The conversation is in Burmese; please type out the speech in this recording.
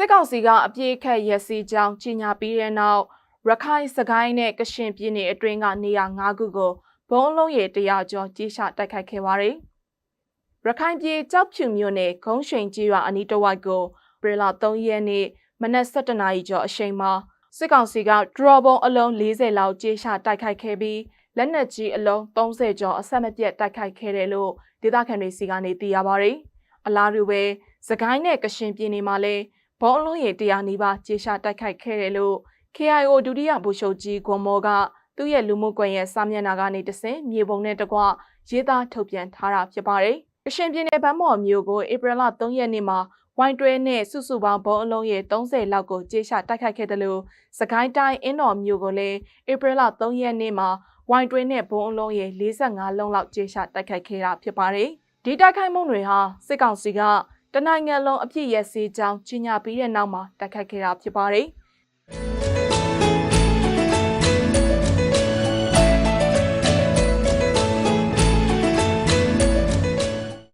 စစ်ကောင်စီကအပြေးခတ်ရက်စီကြောင်းကြီးညာပြီးတဲ့နောက်ရခိုင်စကိုင်းနဲ့ကရှင်ပြည်နယ်အတွင်းကနေရာ၅ခုကိုဘုံအလုံးရေ100ကျော်ကြီးရှာတိုက်ခိုက်ခဲ့ပါတယ်။ရခိုင်ပြည်ကြောက်ဖြူမြို့နယ်ဂုံးရွှင်ကြီးရွာအနီးတစ်ဝိုက်ကိုပြည်လာ3ရက်နေ့မနက်7:00နာရီကျော်အချိန်မှာစစ်ကောင်စီကဒရော်ဘုံအလုံး40လောက်ကြီးရှာတိုက်ခိုက်ခဲ့ပြီးလက်နက်ကြီးအလုံး30ကျော်အဆက်မပြတ်တိုက်ခိုက်ခဲ့တယ်လို့ဒေသခံတွေစီကနေသိရပါတယ်။အလားတူပဲစကိုင်းနဲ့ကရှင်ပြည်နယ်မှာလည်း ဘုံအလုံးရေတရားနီးပါးကြေရှာတိုက်ခိုက်ခဲ့တယ်လို့ KIO ဒုတိယဗိုလ်ချုပ်ကြီးဂွန်မော်ကသူ့ရဲ့လူမှုကွန်ရက်စာမျက်နှာကနေတဆင့်မြေပုံနဲ့တကွရေးသားထုတ်ပြန်ထားတာဖြစ်ပါတယ်။ကရှင်ပြည်နယ်ဗန်းမော်မြို့ကိုဧပြီလ3ရက်နေ့မှာဝိုင်းတွဲနဲ့စုစုပေါင်းဘုံအလုံးရေ30လောက်ကိုကြေရှာတိုက်ခိုက်ခဲ့တယ်လို့စကိုင်းတိုင်းအင်းတော်မြို့ကိုလည်းဧပြီလ3ရက်နေ့မှာဝိုင်းတွဲနဲ့ဘုံအလုံးရေ45လုံးလောက်ကြေရှာတိုက်ခိုက်ခဲ့တာဖြစ်ပါတယ်။ဒီတိုက်ခိုက်မှုတွေဟာစစ်ကောင်စီက တနိုင်ငံလုံးအပြည့်ရဲ့စေးကြောင်းကြီးညာပြီးတဲ့နောက်မှာတိုက်ခိုက်ခဲ့တာဖြစ်ပါတယ်။